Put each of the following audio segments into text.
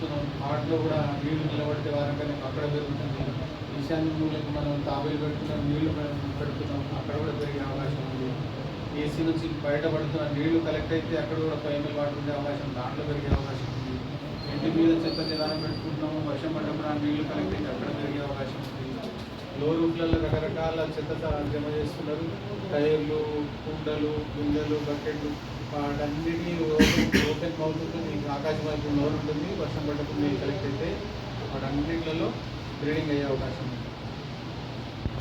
Plants వాటిలో కూడా నీళ్ళు నిలబడితే వారం అక్కడ పెరుగుతుంది ఈశాన్య మూలకు మనం తాబేలు పెడుతున్నాం నీళ్ళు పెడుతున్నాం అక్కడ కూడా పెరిగే అవకాశం ఉంది. ఏసీ నుంచి బయటపడుతున్న నీళ్ళు కలెక్ట్ అయితే అక్కడ కూడా పైన వాటర్ ఉండే అవకాశం దాంట్లో పెరిగే అవకాశం ఉంది. ఇంటి మీద చెత్త నిదానం పెట్టుకుంటున్నాము వర్షం పడ్డప్పుడు ఆ నీళ్ళు కలెక్ట్ అయితే అక్కడ పెరిగే అవకాశం ఉంది. లో రూట్లలో రకరకాల చెత్త జమ చేస్తున్నారు. టైర్లు కుండలు గుండెలు బకెట్లు. వాటన్నిటినీ ఓపెన్ ఓపెన్ మౌత్ ఉంటుంది ఆకాశం వైపు నోరు ఉంటుంది. వర్షం పడ్డప్పుడు నీళ్ళు కలెక్ట్ అయితే వాటన్నిటిలో బ్రీడింగ్ అయ్యే అవకాశం ఉంది.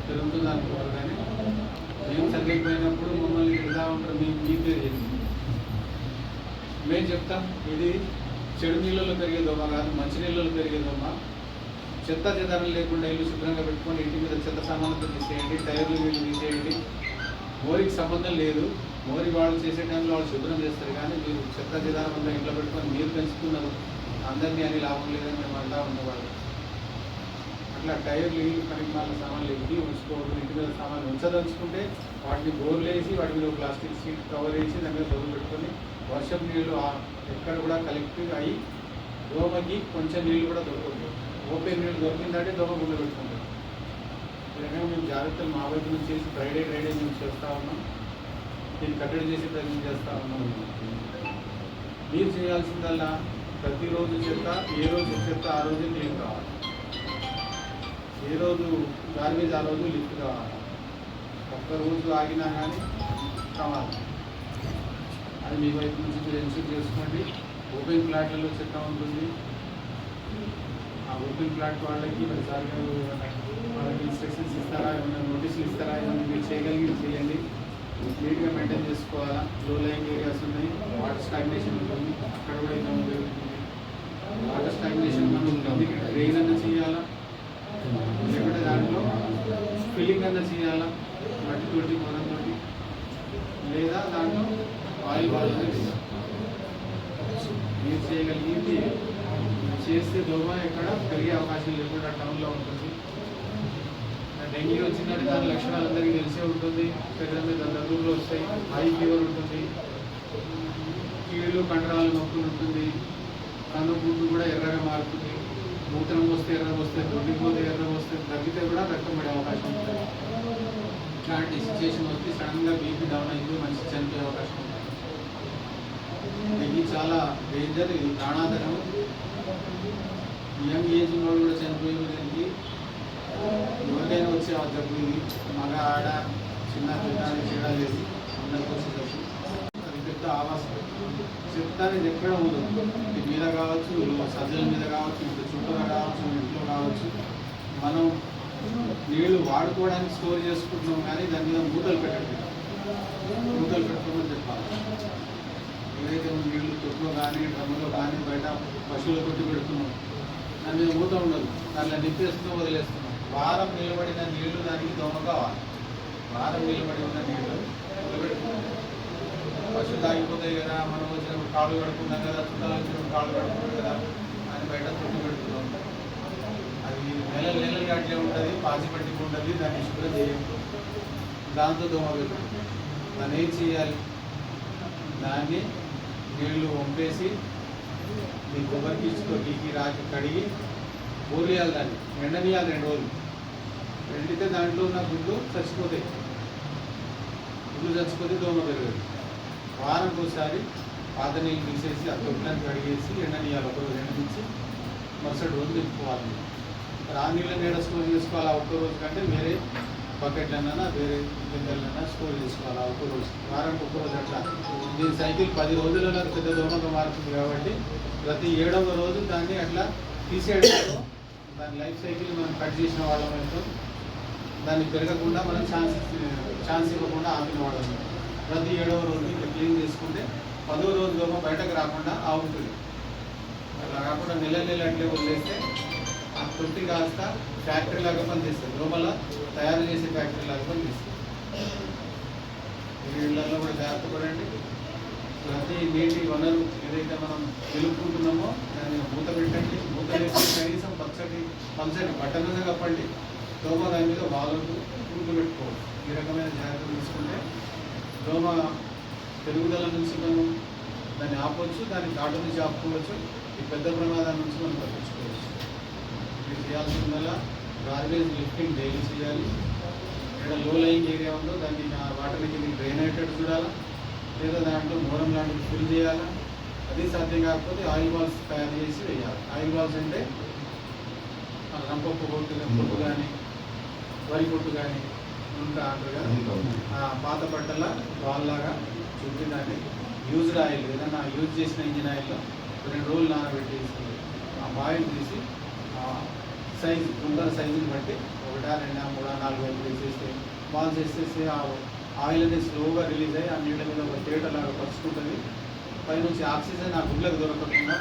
పెరుగుతుంది అనుకోవాలి కానీ మేము తగ్గిపోయినప్పుడు మమ్మల్ని ఇలా ఉంటారు మేము మీ పేరు చేసి మేము చెప్తాం ఇది చెడు నీళ్ళలో పెరిగే దోమ కాదు మంచి నీళ్ళలో పెరిగే దోమ. చెత్త చెదారం లేకుండా ఇల్లు శుభ్రంగా పెట్టుకొని ఇంటి మీద చెత్త సామాన్లతో తీసేయండి టైర్లు వీళ్ళు తీసేయండి. ఊరికి సంబంధం లేదు. మోరి వాళ్ళు చేసే టైంలో వాళ్ళు శుభ్రం చేస్తారు కానీ మీరు చెత్త చెదారం అంతా ఇంట్లో పెట్టుకొని మీరు పెంచుతున్నారు. అందరినీ అని లాభం లేదని మేము అంటా ఉండేవాళ్ళు. అట్లా టైర్లు ఇల్లు పరిమాణ సామాన్లు ఎక్కి ఉంచుకోవద్దు ఇంటి మీద సామాన్లు ఉంచదలుచుకుంటే వాటిని బోర్లు వేసి వాటి మీద ప్లాస్టిక్ సీట్ కవర్ వేసి దాని మీద బొరుగు పెట్టుకొని వర్షం నీళ్ళు ఎక్కడ కూడా కలెక్ట్ అయ్యి దోమకి కొంచెం నీళ్ళు కూడా దొరకదు ఓపెన్ నీళ్ళు దొరికిందంటే దోమ గుండె పెట్టుకుంటారు ఇలాగే మేము జాగ్రత్తలు మా వైపు నుంచి చేసి ఫ్రైడే ఫ్రైడే మేము చేస్తూ ఉన్నాం. దీన్ని కట్టడి చేసి ప్రయత్నం చేస్తూ ఉన్నాం మీరు చేయాల్సిందల్లా ప్రతిరోజు చెత్త ఏ రోజు చెత్త ఆ రోజు క్లీన్ కావాలి. ఏ రోజు గార్బేజ్ ఆ రోజు లిఫ్ట్ కావాలి. ఒక్క రోజు ఆగినా కానీ కావాలి. అది మీ వైపు నుంచి మీరు ఎన్సూర్ చేసుకోండి. ఓపెన్ ప్లాట్లలో చెత్త ఉంటుంది. ఆ ఓపెన్ ప్లాట్ వాళ్ళకి మరి సార్ వాళ్ళకి ఇన్స్ట్రక్షన్స్ ఇస్తారా? ఏమైనా నోటీసులు ఇస్తారా? ఏమైనా మీరు చేయగలిగి చేయండి. నీట్గా మెయింటైన్ చేసుకోవాలా లో లైన్ ఏరియాస్ ఉన్నాయి. వాటర్ స్టాగ్నేషన్ ఉంటుంది. అక్కడ కూడా ఇంకా జరుగుతుంది. వాటర్ స్టాగ్నేషన్ మనం ఉంటుంది. డ్రైన్ అన్న చేయాలా? లేకుంటే దాంట్లో ఫిల్లింగ్ అన్న చేయాలా? మట్టితోటి మొనంతోటి లేదా దాంట్లో ఆయిల్ బాగా మీరు చేయగలిగింది చేస్తే దోమ ఎక్కడ పెరిగే అవకాశం లేకుండా టౌన్లో ఉంటుంది. డెంగ్యూ వచ్చిందంటే దాని లక్షణాలు అందరికీ తెలిసే ఉంటుంది. శరీరం మీద దగ్గులు వస్తాయి. హై ఫీవర్ ఉంటుంది. కీళ్ళు కండరాలు నొప్పులు ఉంటుంది. కన్ను గుడ్డు కూడా ఎర్రగా మారుతుంది. మూత్రం వస్తే ఎర్ర వస్తే దొడ్డిపోతే ఎర్ర వస్తే తగ్గితే కూడా రక్తం పడే అవకాశం ఉంటుంది. ఇట్లాంటి సిచ్యువేషన్ వస్తే సడన్గా బీపీ డౌన్ అయింది మనిషి చనిపోయే అవకాశం ఉంటుంది. ఇది చాలా డేంజర్ ఇది ప్రాణాధనం యంగ్ ఏజ్ వాళ్ళు కూడా చనిపోయే ఎవరికైనా వచ్చే ఆ జబ్బు మగ ఆడ చిన్న పెద్ద తేడా లేదు. అందరికి వచ్చే జబ్బు. అది పెద్ద ఆవాసం. చెప్తానికి ఎక్కడ ఉండదు. మీద కావచ్చు సజ్జల మీద కావచ్చు ఇంటి చుట్టూరా కావచ్చు ఇంట్లో కావచ్చు. మనం నీళ్ళు వాడుకోవడానికి స్టోర్ చేసుకుంటున్నాం కానీ దాని మీద మూతలు పెట్టండి మూతలు పెట్టుకోమని చెప్పాలి. ఏదైతే మనం నీళ్ళు తొట్టులో కానీ డ్రమ్ములో కానీ బయట పశువులు కొట్టి పెడుతున్నాం దాని మీద మూత ఉండదు. దానిలో నింపేస్తున్నాం వదిలేస్తున్నాం వారం నిలబడిన నీళ్ళు దానికి దోమ కావాలి. వారం నిలబడి ఉన్న నీళ్ళు పశువులు తాగిపోతాయి కదా మనం వచ్చినప్పుడు కాళ్ళు కడుపుకుంటాం కదా చుట్టాలు వచ్చినప్పుడు కాళ్ళు కడుపుకుంటాం కదా అని బయట తొట్టు పెడుతున్నాం. అది నెలలు నెలలు అట్లే ఉంటుంది పాచి పట్టికి ఉంటుంది దాన్ని శుభ్రం చేయండి. దాంతో దోమ పెరుగుతుంది. దాన్ని ఏం చేయాలి? దాన్ని నీళ్ళు వంపేసి మీ కొబ్బరి పీచుతో గీకి రాకి కడిగి ఊరియాలి దాన్ని ఎండనీయాలి రెండు రోజులు. ఎండితే దాంట్లో ఉన్న గుడ్లు చచ్చిపోతాయి. గుడ్లు చచ్చిపోతే దోమ పెరగదు. వారానికి ఒకసారి పాత నీళ్ళు తీసేసి ఆ తొట్టులను కడిగేసి ఎండనీయాలి ఒక రోజు ఎండనిచ్చి మరుసటి రోజు నింపుకోవాలి. మరి ఆ నీళ్ళని నీడ స్టోర్ చేసుకోవాలి? ఆ రోజు కంటే వేరే బకెట్లన్నా వేరే గిన్నెలన్నా స్టోర్ చేసుకోవాలి ఆ ఒక్క రోజు. వారానికి ఒక్క రోజు అట్లా. దీని సైకిల్ పది రోజులలో పెద్ద దోమగా మారుతుంది కాబట్టి ప్రతి ఏడవ రోజు దాన్ని అట్లా తీసేయడంతో దాని లైఫ్ సైకిల్ మనం కట్ చేసిన వాళ్ళం అయితే దాన్ని పెరగకుండా మనం ఛాన్స్ ఛాన్స్ ఇవ్వకుండా ఆపిన వాళ్ళం. ప్రతి ఏడవ రోజు ఇట్లా క్లీన్ చేసుకుంటే పదో రోజు బయటకు రాకుండా ఆగుతుంది. అలా కాకుండా నెల నెల అట్లే వదిలేస్తే ఆ తొట్టి కాస్త ఫ్యాక్టరీ లాగా పనిచేస్తుంది. లోపల తయారు చేసే ఫ్యాక్టరీ లాగా పనిచేస్తుంది. ఈ కూడా జాగ్రత్త పడండి. ప్రతి నీటి వనరు ఏదైతే మనం నిలుపుకుంటున్నామో దాన్ని మూత పెట్టండి. మూత వేసి కనీసం పది పల్చని బట్ట కప్పండి. దోమ దాని మీద వాళ్ళకు పురుగు పెట్టుకోవాలి ఈ రకమైన జాగ్రత్తలు తీసుకుంటే దోమ పెరుగుదల నుంచి మనం దాన్ని ఆపవచ్చు దాన్ని కాటు నుంచి ఆపుకోవచ్చు ఈ పెద్ద ప్రమాదం నుంచి మనం తప్పించుకోవచ్చు. ఇది చేయాల్సిందల్లా గార్బేజ్ లిఫ్టింగ్ డైలీ చేయాలి. ఇక్కడ లో లయింగ్ ఏరియా ఉందో దాన్ని ఆ వాటర్ కింద డ్రైన్ అయ్యేటట్టు చూడాలా? లేదా దాంట్లో మూలం లాంటివి ఫిల్ చేయాలా? అది సాధ్యం కాకపోతే ఆయిల్ బాల్స్ తయారు చేసి వేయాలి. ఆయిల్ బాల్స్ అంటే రంపప్పు కొట్టు కానీ వరి పొట్టు కానీ ఇంకా అంటారు పాత బట్టల బాల్లాగా చుట్టి దాన్ని యూజ్డ్ ఆయిల్ ఏదైనా యూజ్ చేసిన ఇంజిన్ ఆయిల్లో రెండు రోజులు నానబెట్టేసి ఆ ఆయిల్ తీసి సైజు గుండల సైజుని బట్టి ఒకటా రెండా మూడా నాలుగు వైపు వేసేస్తే బాల్స్ వేసేసి ఆ ఆయిల్ అనేది స్లోగా రిలీజ్ అయ్యి ఆ నీళ్ళ మీద ఒక తేటలాగా పరుచుకుంటుంది. పైనుంచి ఆక్సిజన్ ఆ గుడ్లకు దొరకకుండా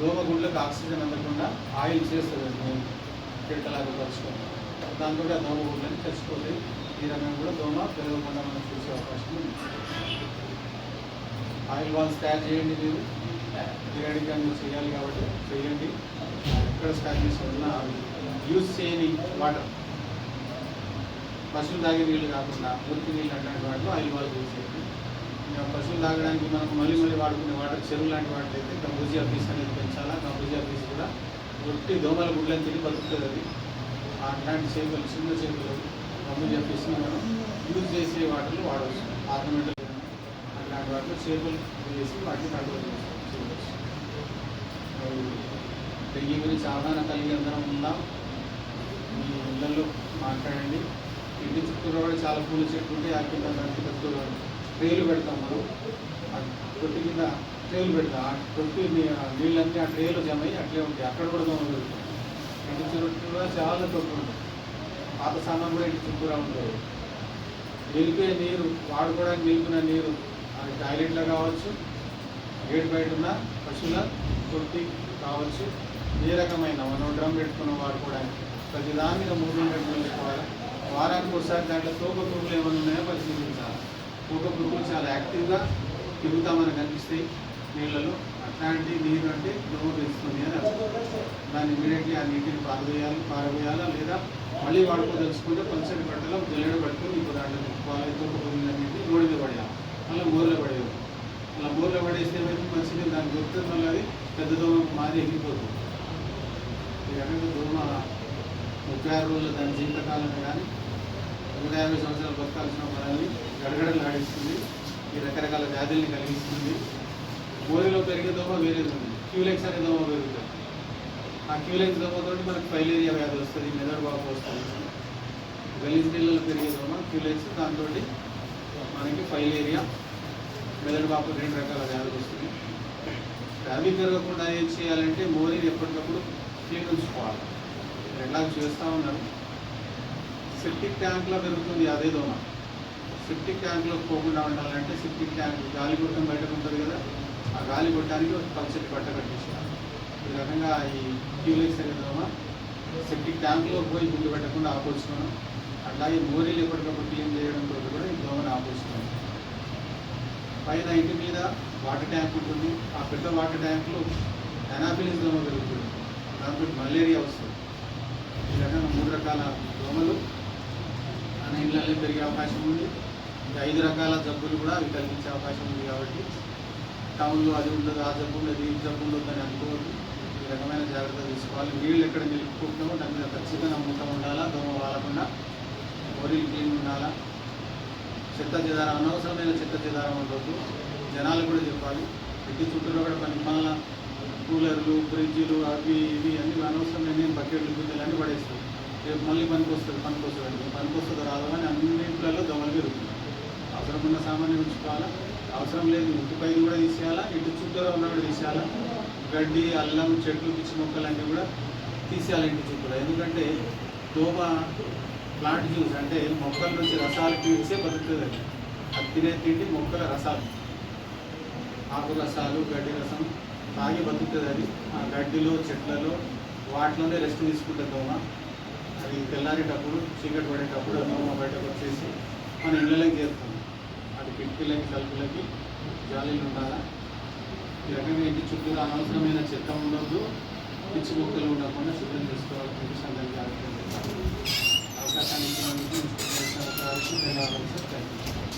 దోమ గుడ్లకు ఆక్సిజన్ అందకుండా ఆయిల్ చేస్తుంది అది తేటలాగా పరుచుకుంటుంది. దాంతో ఆ దోమ ఊళ్ళని చచ్చిపోతాయి ఈ రకంగా కూడా దోమ పెరగకుండా మనం చూసే అవకాశం ఉంది. ఆయిల్ బాల్స్ తయారు చేయండి మీరు. పీరియాడిక్గా మీరు చేయాలి కాబట్టి చేయండి. ఎక్కడ స్టార్ట్ చేసుకున్నా యూజ్ చేయని వాటర్. పశువులు తాగే నీళ్ళు కాకుండా మురికి నీళ్ళు అట్లాంటి వాటిలో ఆయిల్ బాల్ చేయండి. ఇంకా పశువులు తాగడానికి మనకు మళ్ళీ మళ్ళీ వాడుకునే వాటర్ చెరువు లాంటి వాటిలో అయితే కంబూజియా పీస్ అనేది పెంచాలా? కంబూజియా పీస్ కూడా ఒట్టి దోమల గుడ్లని తిరిగి బతుకుతుంది అది. అట్లాంటి చేపలు చిన్న చేపలు కంబూజియా చెప్పేసి మనం యూజ్ చేసే వాటిలో వాడవచ్చు. ఆటోమేటిక్ అట్లాంటి వాటిలో చేపలు వేసి వాటిని కంట్రోల్ చేయవచ్చు డెంగీ గురించి అవగాహన కలిగి అందరం ఉందాం మీ ఇళ్ళల్లో మాట్లాడండి. ఇంటి చుట్టూరు కూడా చాలా పూల చెట్లు ఉంటే ఆ కింద దానికి చుట్టూ ట్రేలు పెడతాం మనం. ఆ తొట్టి కింద ట్రేలు పెడతాం. ఆ తొట్టి ఆ నీళ్ళన్నీ ఆ ట్రేలో జమ అయ్యి అట్లే ఉంటాయి. అక్కడ కూడా దోమ పెడతాం. ఇటు చుట్టూ కూడా చాలా తక్కువ పాత సామాన్ కూడా ఇంటి చుట్టూరా ఉంటుంది నిలిపే నీరు వాడుకోవడానికి నిలిపిన నీరు అది టాయిలెట్లో కావచ్చు గేట్ బయట ఉన్న పశువుల తొట్టి కావచ్చు ఏ రకమైన మనం డ్రమ్ పెట్టుకున్న వాడుకోవడానికి ప్రతి దాని మీద మూడు పెట్టుకోవాలి. వారానికి ఒకసారి దాంట్లో తోక పురుగులు ఏమైనా ఉన్నాయో పరిశీలించాలి. తోక పురుగులు చాలా యాక్టివ్గా తిరుగుతామని కనిపిస్తాయి నీళ్ళలో. అట్లాంటి నీరు అంటే దోమ పెంచుతుంది అని దాన్ని ఇమీడియట్లీ ఆ నీటిని పారవేయాలి పారవేయాలా లేదా మళ్ళీ వాడుకోదలుచుకుంటే పల్చటి బట్టలో జల్లెడ పట్టుకొని ఇప్పుడు దాంట్లో తిప్పుకోవాలి తోక పురుగులన్నింటి రోడ్డు పడేయాలి. మళ్ళీ బోర్లో పడేయాలి అలా బోర్లో పడేస్తే ఏమైతే మంచిది దాన్ని దొరుకుతుంది మళ్ళీ అది పెద్ద దోమ మారి ఎగిపోతుంది ఈ రకంగా దోమ ముప్పై ఆరు రోజులు దాని జీవితకాలం కానీ నూట యాభై సంవత్సరాలు బతకాల్సిన మనల్ని గడగడలు ఆడిస్తుంది ఈ రకరకాల వ్యాధుల్ని కలిగిస్తుంది. మోరిలో పెరిగే దోమ వేరేది ఉంది క్యూలెక్స్ అనే దోమ పెరుగుతుంది. ఆ క్యూలెక్స్ దోమతో మనకు ఫైలేరియా వ్యాధి వస్తుంది మెదడు బాబు వస్తుంది గలీజ్ నీళ్ళలో పెరిగే దోమ క్యూలెక్స్ దాంతో మనకి ఫైలేరియా మెదడు బాబు రెండు రకాల వ్యాధులు వస్తుంది. అవి పెరగకుండా ఏం చేయాలంటే మోరీని ఎప్పటికప్పుడు క్లీన్ ఉంచుకోవాలి. ఎట్లా చేస్తూ ఉన్నారు. సెప్టిక్ ట్యాంక్లో పెరుగుతుంది అదే దోమ. సెప్టిక్ ట్యాంక్లో పోకుండా ఉండాలంటే సెప్టిక్ ట్యాంక్ గాలి గుర్తం బయటకు ఉంటుంది కదా. ఆ గాలి కొట్టడానికి ఒక పల్చటి బట్ట కట్టించాలి ఈ రకంగా ఈ క్యూలెక్స్ అనే దోమ సెప్టిక్ ట్యాంక్లో పోయి గుండు పెట్టకుండా ఆపోచుకోవడం అట్లాగే మోరీలు ఎప్పటికప్పుడు క్లీన్ చేయడం చేయడంతో కూడా ఈ దోమని ఆపోచుకోవడం పైన ఇంటి మీద వాటర్ ట్యాంక్ ఉంటుంది. ఆ పెద్ద వాటర్ ట్యాంక్లో ఎనాఫిలిస్ దోమ పెరుగుతుంది. దాంతో మలేరియా వస్తుంది. ఈ రకంగా మూడు రకాల దోమలు మన ఇళ్ళల్లో పెరిగే అవకాశం ఉంది. ఇంకా ఐదు రకాల జబ్బులు కూడా అవి కలిగించే అవకాశం ఉంది కాబట్టి టౌన్లో అది ఉండదు ఆ జబ్బు ఉండదు ఈ జబ్బు ఉండదు అని అనుకోవద్దు. ఈ రకమైన జాగ్రత్త తీసుకోవాలి. నీళ్ళు ఎక్కడ నిలుపుకుంటామో దాని మీద ఖచ్చితంగా నమ్మకం ఉండాలా దోమ వాడకుండా బోరీలు క్లీన్ ఉండాలా? చెత్త చెదారం అనవసరమైన చెత్త చెదారం ఉండొద్దు. జనాలు కూడా చెప్పాలి ఇంటి చుట్టూలో కూడా పని మళ్ళా కూలర్లు ఫ్రిడ్జ్లు అవి ఇవి అన్ని అనవసరమైన బకెట్లు గుడ్డలు అన్నీ పడేస్తాయి. రేపు మళ్ళీ పనికి వస్తుంది పనికి వస్తుంది పనికి వస్తుందో రాదు అని అన్ని దోమలు పెరుగుతుంది అవసరం ఉన్న సామాన్యం ఉంచుకోవాలా అవసరం లేదు. ఇంటి పైన కూడా తీసేయాలా? ఇంటి చుట్టూరా ఉన్న కూడా తీసేయాలా? గడ్డి అల్లం చెట్లు పిచ్చి మొక్కలు అన్నీ కూడా తీసేయాలి ఇంటి చుట్టూరా ఎందుకంటే దోమ ప్లాంట్ జ్యూస్ అంటే మొక్కల నుంచి రసాలు పీల్చే బతుకుతుంది అది. అది తినే తిండి మొక్కల రసాలు. ఆకు రసాలు గడ్డి రసం తాగి బతుకుతుంది అది. ఆ గడ్డిలో చెట్లలో వాటిలోనే రెస్ట్ తీసుకుంటుంది దోమ. అది తెల్లారేటప్పుడు చీకటి పడేటప్పుడు దోమ బయటకు వచ్చేసి మన ఇళ్ళలోకి చేస్తాం అది కిటికీలకి తలుపులకి జాలీలు ఉండాలా? ఈ రకంగా ఇంటి చుట్టూ అనవసరమైన చెత్త ఉండొద్దు పిచ్చి మొక్కలు ఉండకుండా శుభ్రం చేసుకోవాలి చెప్పేసి అందరికీ ఆలోచన అవకాశాన్ని ఇచ్చినందుకు ధన్యవాదాలు సార్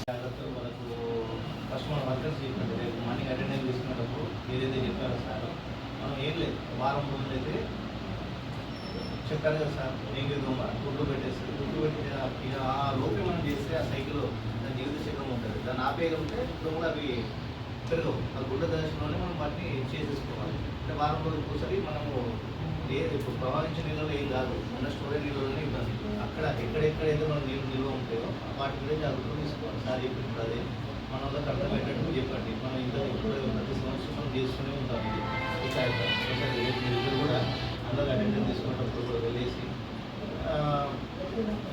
థ్యాంక్ మనకు ఫస్ట్ మన వర్కర్స్ చెప్పండి రేపు మార్నింగ్ అటెండెన్స్ తీసుకున్నప్పుడు ఏదైతే చెప్పారో సార్ మనం ఏం లేదు వారం రోజులు అయితే చెప్పారు కదా సార్ నీకు దోమ గుడ్డు పెట్టేసి గుడ్డు పెట్టి ఇక ఆ లోపే మనం చేస్తే ఆ సైకిల్ ఉంటుంది ఉంటే ఇప్పుడు కూడా అవి పెరగవు. ఆ గుడ్డ దశలోనే మనం వాటిని చేసేసుకోవాలి. అంటే వారం రోజులు ఒకసారి మనము ఏ ఇప్పుడు ప్రవహించిన నీళ్ళలో ఏం కాదు. ఉన్న స్టోరేజ్ నీళ్ళలోనే ఇవ్వాలి. అక్కడ ఎక్కడెక్కడైతే మనం నీళ్ళు నిల్వ ఉంటాయో వాటి మీద జాగ్రత్తలు తీసుకోవాలి. సార్ చెప్పింది అదే మన వాళ్ళకి అర్థమయ్యేటట్టు చెప్పండి. మనం ఇంకా ఇప్పుడు ప్రతి సంవత్సరం మనం చేస్తూనే ఉంటాం. ఈ కార్యక్రమం కూడా అందరూ అటెండెన్స్ తీసుకున్నప్పుడు కూడా వెళ్ళేసి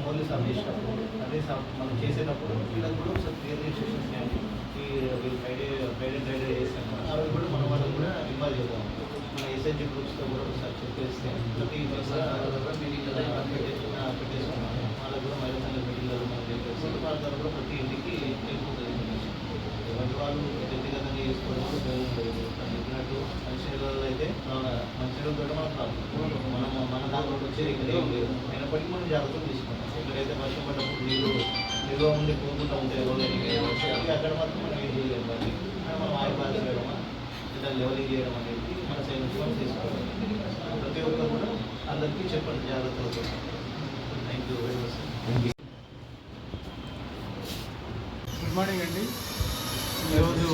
మోలీ సాఫ్ చేసినప్పుడు అదే మనం చేసేటప్పుడు వీళ్ళకు కూడా ఒకసారి క్లియర్ ఇన్స్ట్రక్షన్స్ కానీ ఈ వీళ్ళు ఫ్రైడే ఫ్రైడే ఫ్రైడే చేస్తాం కదా, అవి కూడా మన వాళ్ళకి కూడా ఇన్వాల్వ్ చేద్దాం మన ఎస్ఎన్జి గ్రూప్స్తో కూడా ఒకసారి చెప్పేస్తే వాళ్ళకి కూడా మహిళా సంఘ మీటింగ్లో మనం చెప్పేసి వాళ్ళ ప్రతి ఇంటికి వెళ్ళిపోతుంది ఎవరి వాళ్ళు వ్యక్తిగతంగా చేసుకోవడం ఉపయోగం చెప్పినట్టు అయితే మంచినీళ్ళతో మన ప్రాబ్లం. మనం మన దాంట్లో వచ్చేది ఇక్కడ ఏం లేదు. అయినప్పటికీ మనం జాగ్రత్తలు తీసుకుంటాం ఎక్కడైతే వర్షం పడ్డప్పుడు నీళ్ళు నిల్వ ఉండి పోకుండా ఉంటాయి రోజు అక్కడ మాత్రం మనం ఏం చేయలేము. మరి మనం ఆయిల్ బాధ లేదా లెవెలింగ్ చేయడం అనేది మన మనం చేసుకోవాలి. ప్రతి ఒక్కరు కూడా అందరికీ చెప్పండి జాగ్రత్తలతో thank you very much good morning అండి. ఈరోజు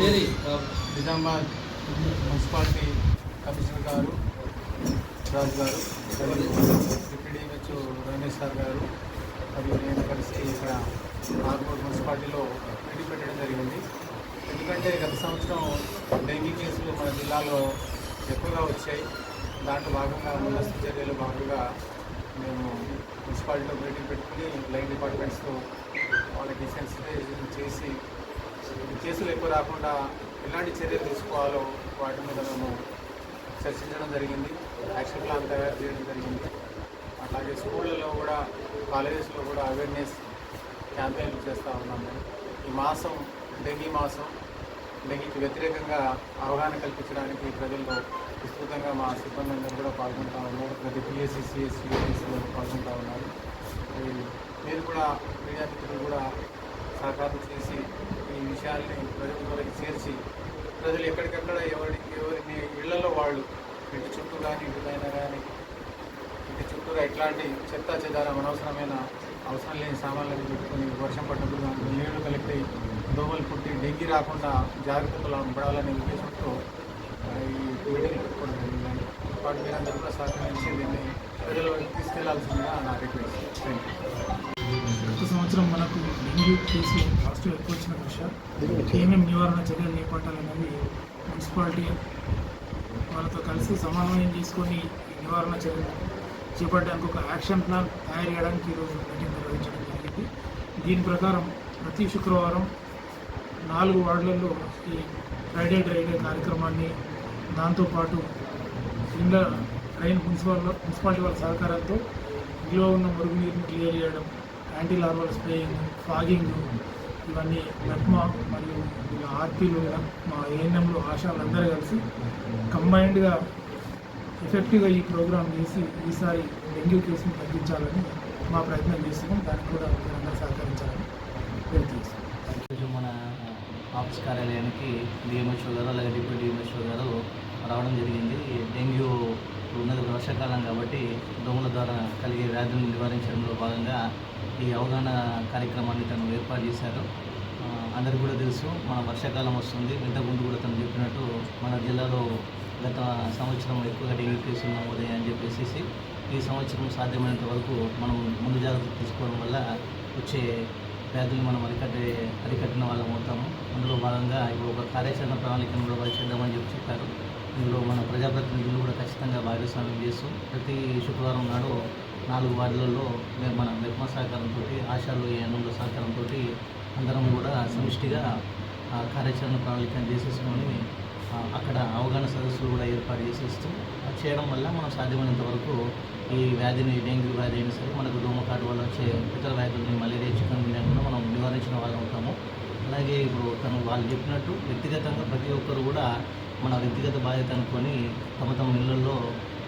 నిజామాబాద్ మున్సిపాలిటీ కమిషనర్ గారు రాజు గారు డిప్యూటీ హెచ్ఓ రమేష్ సార్ గారు మరియు నేను కలిసి ఇక్కడ నాగపూర్ మున్సిపాలిటీలో ఎందుకంటే గత సంవత్సరం డెంగీ కేసులు మన జిల్లాలో ఎక్కువగా వచ్చాయి. దాంట్లో భాగంగా ముందస్తు చర్యలు భాగంగా మేము మున్సిపాలిటీలో మీటింగ్ పెట్టుకుని లైన్ డిపార్ట్మెంట్స్తో వాళ్ళకి సెన్సిటైజేషన్ చేసి కేసులు ఎక్కువ రాకుండా ఎలాంటి చర్యలు తీసుకోవాలో వాటి మీద మేము చర్చించడం జరిగింది. యాక్షన్ ప్లాన్ తయారు చేయడం జరిగింది. అట్లాగే స్కూళ్ళలో కూడా కాలేజెస్లో కూడా అవేర్నెస్ క్యాంపెయిన్లు చేస్తూ ఉన్నాము. ఈ మాసం డెంగీ మాసం డెంగీకి వ్యతిరేకంగా అవగాహన కల్పించడానికి ప్రజల్లో విస్తృతంగా మా సిబ్బంది అందరూ కూడా పాల్గొంటూ ఉన్నారు. ప్రతి పిఎస్సి సిఎస్సి పాల్గొంటూ ఉన్నారు. మీరు కూడా మీడియా మిత్రులు కూడా సహకారం చేసి ఈ విషయాల్ని ప్రజల వరకు చేర్చి ప్రజలు ఎక్కడికక్కడ ఎవరి ఎవరిని ఇళ్ళలో వాళ్ళు ఇంటి చుట్టూ కానీ ఇంటి కానీ ఇంటి చుట్టూరా ఎట్లాంటి చెత్త చెదారం అనవసరమైన అవసరం లేని సామాన్లను పెట్టుకొని వర్షం పడ్డప్పుడు దాంట్లో నీళ్ళు కలెక్ట్ అయ్యి దోమలు పుట్టి డెంగీ రాకుండా జాగ్రత్తలు పడాలనే ఉద్దేశంతో ఈ మీటింగ్ పెట్టుకోవడం జరిగిందండి. వాటి మీద అందరూ కూడా సహకరించి దీన్ని ప్రజల వరకు తీసుకెళ్ళాల్సిందిగా నా రిక్వెస్ట్. థ్యాంక్ యూ గత సంవత్సరం మనకు డెంగ్యూ కేసులు రాష్ట్రం ఎక్కువ వచ్చిన దృష్ట్యా ఏమేమి నివారణ చర్యలు చేపట్టాలనేది మున్సిపాలిటీ వాళ్ళతో కలిసి సమన్వయం చేసుకొని నివారణ చర్యలు చేపట్టడానికి ఒక యాక్షన్ ప్లాన్ తయారు చేయడానికి ఈరోజు మీటింగ్ నిర్వహించడం జరిగింది. దీని ప్రకారం ప్రతి శుక్రవారం నాలుగు వార్డులలో ఈ ఫ్రైడే డ్రైడే కార్యక్రమాన్ని దాంతోపాటు ఇండ్ల రైన్ మున్సిపల్ మున్సిపాలిటీ వాళ్ళ సహకారంతో ఇంట్లో ఉన్న మురుగునీరుని క్లియర్ చేయడం యాంటీ లార్వల్ స్ప్రేయింగ్ ఫాగింగ్ ఇవన్నీ మెట్మా మరియు ఇలా ఆర్పీలు మా ఏఎన్ఎంలు ఆశాలు అందరూ కలిసి కంబైన్డ్గా ఎఫెక్టివ్గా ఈ ప్రోగ్రామ్ చేసి ఈసారి డెంగ్యూ కేసును తగ్గించాలని మా ప్రయత్నం చేస్తున్నాం. దానికి కూడా అందరూ సహకరించాలని తెలియజేస్తున్నాం ఆఫీస్ కార్యాలయానికి డిఎంహెచ్ఓ గారు అలాగే డిప్యూటీ డిఎంహెచ్ఓ గారు రావడం జరిగింది. డెంగ్యూ ఉన్నది వర్షాకాలం కాబట్టి దోమల ద్వారా కలిగే వ్యాధులను నివారించడంలో భాగంగా ఈ అవగాహన కార్యక్రమాన్ని తను ఏర్పాటు చేశారు. ఆ, అందరికీ కూడా తెలుసు మన వర్షాకాలం వస్తుంది. ఇంతకుముందు కూడా తను చెప్పినట్టు మన జిల్లాలో గత సంవత్సరం ఎక్కువగా డెంగ్యూ కేసులు అని చెప్పేసి ఈ సంవత్సరం సాధ్యమైనంత వరకు మనం ముందు జాగ్రత్తలు తీసుకోవడం వల్ల వచ్చే వ్యాధులు మనం అరికట్టే అరికట్టిన వాళ్ళం అవుతాము. అందులో భాగంగా ఇప్పుడు ఒక కార్యాచరణ ప్రణాళికను కూడా వాళ్ళు చేద్దామని చెప్పి చెప్పారు. ఇందులో మన ప్రజాప్రతినిధులు కూడా ఖచ్చితంగా భాగస్వామ్యం చేస్తూ ప్రతి శుక్రవారం నాడు నాలుగు వార్డులలో మేము మన మెప్మా సహకారంతో ఆశాలు ఏఎన్ఎంల సహకారంతో అందరం కూడా సమిష్టిగా ఆ కార్యాచరణ ప్రణాళికను చేసేసుకొని అక్కడ అవగాహన సదస్సులు కూడా ఏర్పాటు చేసేస్తూ అది చేయడం వల్ల మనం సాధ్యమైనంత వరకు ఈ వ్యాధిని డెంగ్యూ వ్యాధి అయినా సరే మనకు దోమకాటు వల్ల వచ్చే ఇతర వ్యాధుల్ని మలేరియా చికెన్ కూడా మనం నివారించిన వాళ్ళు అవుతాము. అలాగే ఇప్పుడు తను వాళ్ళు చెప్పినట్టు వ్యక్తిగతంగా ప్రతి ఒక్కరు కూడా మన వ్యక్తిగత బాధ్యత అనుకొని తమ తమ ఇళ్ళల్లో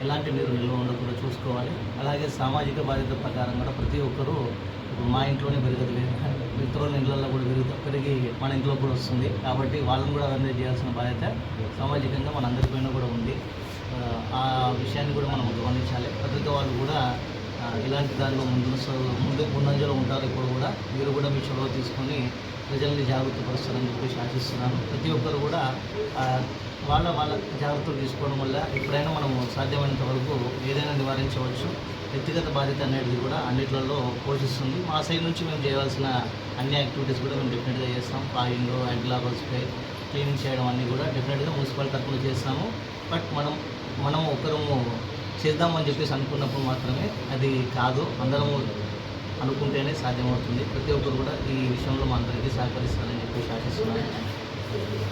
ఎలాంటి నీరు నిల్వ ఉండకుండా చూసుకోవాలి. అలాగే సామాజిక బాధ్యత ప్రకారం కూడా ప్రతి ఒక్కరూ ఇప్పుడు మా ఇంట్లోనే పెరుగుతుంది. మిత్రుల ఇళ్ళల్లో కూడా పెరుగు పెరిగి మన ఇంట్లో కూడా వస్తుంది. కాబట్టి వాళ్ళని కూడా అవేర్నెస్ చేయాల్సిన బాధ్యత సామాజికంగా మన అందరిపైన కూడా ఉంది. ఆ, విషయాన్ని కూడా మనం గమనించాలి. పత్రిక వాళ్ళు కూడా ఇలాంటి దానిలో ముందు ముందు ముందంజలో ఉంటారు. ఇప్పుడు కూడా మీరు కూడా మీ చొరవ తీసుకొని ప్రజల్ని జాగ్రత్త పరుస్తారని చెప్పేసి ఆశిస్తున్నాను. ప్రతి ఒక్కరు కూడా వాళ్ళ వాళ్ళ జాగ్రత్తలు తీసుకోవడం వల్ల ఎప్పుడైనా మనము సాధ్యమైనంత వరకు ఏదైనా నివారించవచ్చు. వ్యక్తిగత బాధ్యత అనేది కూడా అన్నిట్లలో పోషిస్తుంది. మా సైడ్ నుంచి మేము చేయవలసిన అన్ని యాక్టివిటీస్ కూడా మేము డెఫినెట్గా చేస్తాం. పాయింగ్ అండ్ స్ప్రే క్లీనింగ్ చేయడం అన్నీ కూడా డెఫినెట్గా మున్సిపల్ తరఫున చేస్తాము. బట్ మనం మనం ఒకరము చేద్దామని చెప్పేసి అనుకున్నప్పుడు మాత్రమే అది కాదు. అందరము అనుకుంటేనే సాధ్యమవుతుంది. ప్రతి ఒక్కరు కూడా ఈ విషయంలో మా అందరికీ సహకరిస్తారని చెప్పేసి ఆశిస్తున్నాను.